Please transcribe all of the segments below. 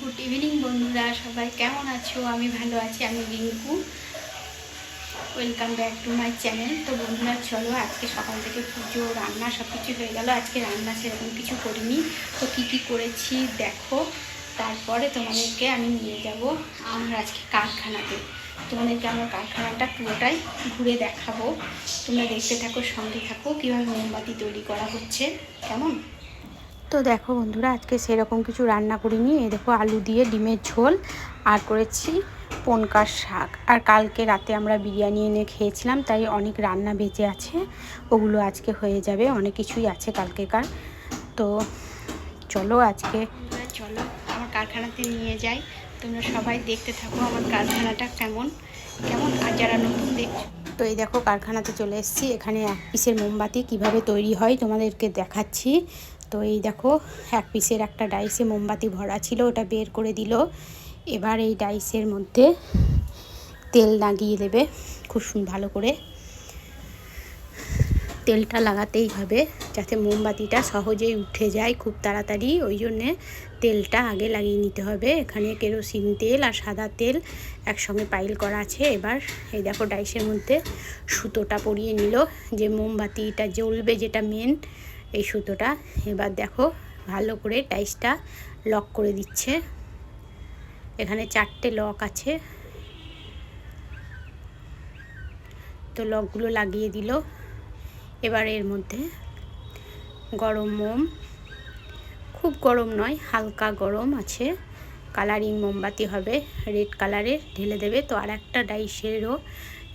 Good evening বন্ধুরা, সবাই কেমন আছো? আমি ভালো আছি, আমি Rinku. Welcome back to my channel তো বন্ধুরা, চলো আজকে সকাল থেকে পুজো, রান্না সব কিছু হয়ে গেল। আজকে রান্না সেরকম কিছু করিনি। তো কি কি করেছি দেখো। তারপরে তোমাদেরকে আমি নিয়ে যাব আমার আজকে কারখানাতে। তোমাদেরকে আমার কারখানাটা পুরোটাই ঘুরে দেখাবো। তোমরা দেখতে থাকো, সঙ্গে থাকো, কীভাবে মোমবাতি তৈরি করা হচ্ছে। কেমন? তো দেখো বন্ধুরা আজকে সেরকম কিছু রান্না করিনি। এই দেখো আলু দিয়ে ডিমের ঝোল আর করেছি পনকার শাক। আর কালকে রাতে আমরা বিরিয়ানি এনে খেয়েছিলাম তাই অনেক রান্না বেঁচে আছে। ওগুলো আজকে হয়ে যাবে অনেক কিছুই আছে কালকেকার। তো চলো আজকে চলো আমার কারখানাতে নিয়ে যাই। তোমরা সবাই দেখতে থাকো আমার কারখানাটা কেমন কেমন? আর যারা নতুন দেখছ তো এই দেখো কারখানাতে চলে এসেছি। এখানে এক পিসের মোমবাতি কীভাবে তৈরি হয় তোমাদেরকে দেখাচ্ছি। তো এই দেখো, এক পিসের একটা ডাইসে মোমবাতি ভরা ছিল, ওটা বের করে দিল। এবার এই ডাইসের মধ্যে তেল লাগিয়ে দেবে, খুব ভালো করে। তেলটা লাগাতেই হবে, যাতে মোমবাতিটা সহজেই উঠে যায় খুব তাড়াতাড়ি। ওই জন্যে তেলটা আগে লাগিয়ে নিতে হবে। এখানে কেরোসিন তেল আর সাদা তেল একসঙ্গে পাইল করা আছে। এবার এই দেখো, ডাইসের মধ্যে সুতোটা পরিয়ে নিল, যে মোমবাতিটা জ্বলবে যেটা মেন এই সুতোটা। এবার দেখো ভালো করে ডাইসটা লক করে দিচ্ছে। এখানে চারটে লক আছে। তো লকগুলো লাগিয়ে দিল। এবার এর মধ্যে গরম মোম। খুব গরম নয়, হালকা গরম আছে। কালারিং মোমবাতি হবে, রেড কালারের ঢেলে দেবে। তো আর একটা ডাইসেরও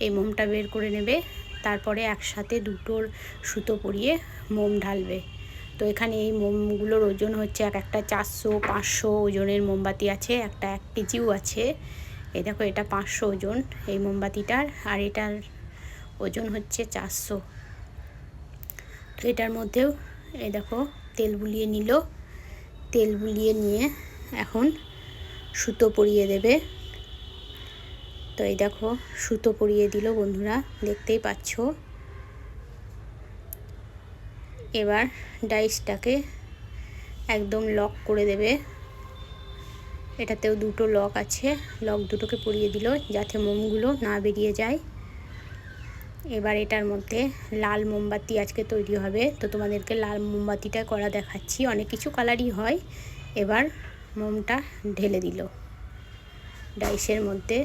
এই মোমটা বের করে নেবে। তারপরে একসাথে দুটোর সুতো পরিয়ে মোম ঢালবে। তো এখানে এই মোমগুলোর ওজন হচ্ছে এক একটা চারশো, পাঁচশো ওজনের মোমবাতি আছে, একটা এক কেজিও আছে। এই দেখো, এটা পাঁচশো ওজন এই মোমবাতিটার, আর এটার ওজন হচ্ছে চারশো। তো এটার মধ্যেও এই দেখো, তেল বুলিয়ে নিল। তেল বুলিয়ে নিয়ে এখন সুতো পরিয়ে দেবে। তো এই দেখো, সুতো পরিয়ে দিল বন্ধুরা, দেখতেই পাচ্ছ। এবার ডাইসটাকে একদম লক করে দেবে। এটাতেও দুটো লক আছে, লক দুটোকে পরিয়ে দিল যাতে মোমগুলো না বেরিয়ে যায়। এবার এটার মধ্যে লাল মোমবাতি আজকে তৈরি হবে। তো তোমাদেরকে লাল মোমবাতিটা করা দেখাচ্ছি, অনেক কিছু কালারই হয়। এবার মোমটা ঢেলে দিল। ডাইসের মধ্যে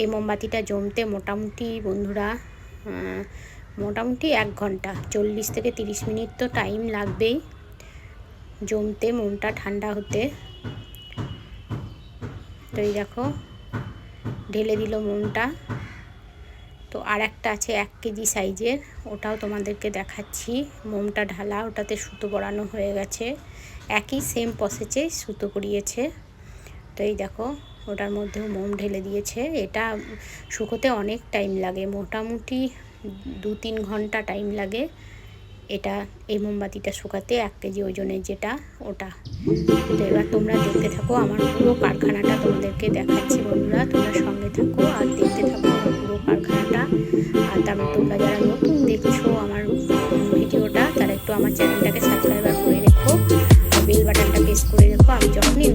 এই মোমবাতিটা জমতে মোটামুটি বন্ধুরা মোটামুটি এক ঘণ্টা, চল্লিশ থেকে তিরিশ মিনিট তো টাইম লাগবেই জমতে মোমটা ঠান্ডা হতে। তো এই দেখো, ঢেলে দিল মোমটা তো আর একটা আছে এক কেজি সাইজের, ওটাও তোমাদেরকে দেখাচ্ছি। মোমটা ঢালা, ওটাতে সুতো পরানো হয়ে গেছে। একই সেম প্রসেসে সুতো পরিয়েছে। তো এই দেখো ওটার মধ্যেও মোম ঢেলে দিয়েছে। এটা শুকোতে অনেক টাইম লাগে। মোটামুটি দু তিন ঘণ্টা টাইম লাগে এটা এই মোমবাতিটা শুকাতে, এক কেজি ওজনের যেটা, ওটা। তো এবার তোমরা দেখতে থাকো, আমার পুরো কারখানাটা তোমাদেরকে দেখাচ্ছি বন্ধুরা। তোমরা সঙ্গে থাকো আর দেখতে থাকো আমার পুরো কারখানাটা। আর তারপর তোমরা যারা নতুন দেখছ আমার ভিডিওটা, তারা একটু আমার চ্যানেলটাকে সাবস্ক্রাইবার করে রেখো। বেল বাটনটা প্রেস করে রেখো। আমি যখনই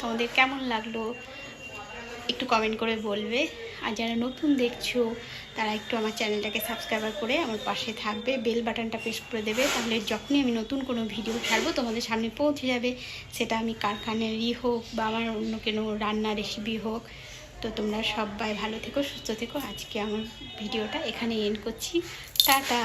তোমাদের কেমন লাগল একটু কমেন্ট করে বলবে। আর যারা নতুন দেখছ, তারা একটু আমার চ্যানেলটাকে সাবস্ক্রাইবার করে আমার পাশে থাকবে বেল বাটনটা প্রেস করে দেবে, তাহলে যখনই আমি নতুন কোনো ভিডিও ছাড়বো, তোমাদের সামনে পৌঁছে যাবে। সেটা আমি কারখানারই হোক বা আমার অন্য কোনো রান্নার রেসিপি হোক। তো তোমরা সবাই ভালো থেকো, সুস্থ থেকো। আজকে আমার ভিডিওটা এখানে এন্ড করছি। টাটা!